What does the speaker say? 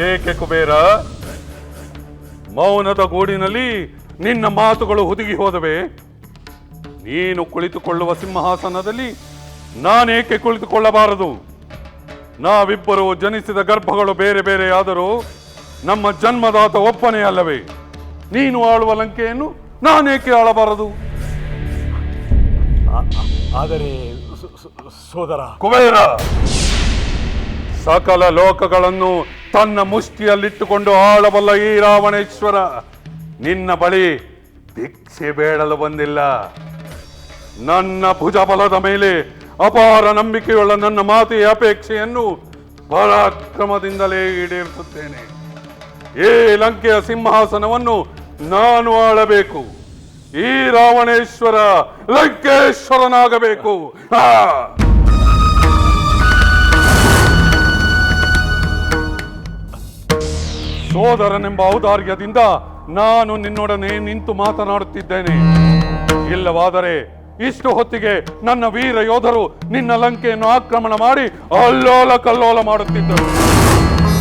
ಏಕೆ ಕುಬೇರ? ಮೌನದ ಗೂಡಿನಲ್ಲಿ ನಿನ್ನ ಮಾತುಗಳು ಹುದುಗಿ ಹೋದವೆ. ನೀನು ಕುಳಿತುಕೊಳ್ಳುವ ಸಿಂಹಾಸನದಲ್ಲಿ ನಾನೇಕೆ ಕುಳಿತುಕೊಳ್ಳಬಾರದು? ನಾವಿಬ್ಬರು ಜನಿಸಿದ ಗರ್ಭಗಳು ಬೇರೆ ಬೇರೆಯಾದರೂ ಆದರೂ ನಮ್ಮ ಜನ್ಮದಾತ ಒಪ್ಪನೇ ಅಲ್ಲವೇ? ನೀನು ಆಳುವ ಲಂಕೆಯನ್ನು ನಾನೇಕೆ ಆಳಬಾರದು? ಆದರೆ ಸೋದರ. ಕುಬೇರ! ಸಕಲ ಲೋಕಗಳನ್ನು ತನ್ನ ಮುಷ್ಟಿಯಲ್ಲಿಟ್ಟುಕೊಂಡು ಆಳಬಲ್ಲ ಈ ರಾವಣೇಶ್ವರ. ನಿನ್ನ ಬಳಿ ಭಿಕ್ಷೆ ಬೇಡಲು ಬಂದಿಲ್ಲ. ನನ್ನ ಭುಜಬಲದ ಮೇಲೆ ಅಪಾರ ನಂಬಿಕೆಯುಳ್ಳ ನನ್ನ ಮಾತೆಯ ಅಪೇಕ್ಷೆಯನ್ನು ಪರಾಕ್ರಮದಿಂದಲೇ ಈಡೇರಿಸುತ್ತೇನೆ. ಈ ಲಂಕೆಯ ಸಿಂಹಾಸನವನ್ನು ನಾನು ಆಳಬೇಕು. ಈ ರಾವಣೇಶ್ವರ ಲಂಕೇಶ್ವರನಾಗಬೇಕು. ಸೋದರನೆಂಬ ಔದಾರ್ಯದಿಂದ ನಾನು ನಿನ್ನೊಡನೆ ನಿಂತು ಮಾತನಾಡುತ್ತಿದ್ದೇನೆ. ಇಲ್ಲವಾದರೆ ಇಷ್ಟು ಹೊತ್ತಿಗೆ ನನ್ನ ವೀರ ಯೋಧರು ನಿನ್ನ ಲಂಕೆಯನ್ನು ಆಕ್ರಮಣ ಮಾಡಿ ಅಲ್ಲೋಲ ಕಲ್ಲೋಲ ಮಾಡುತ್ತಿದ್ದರು.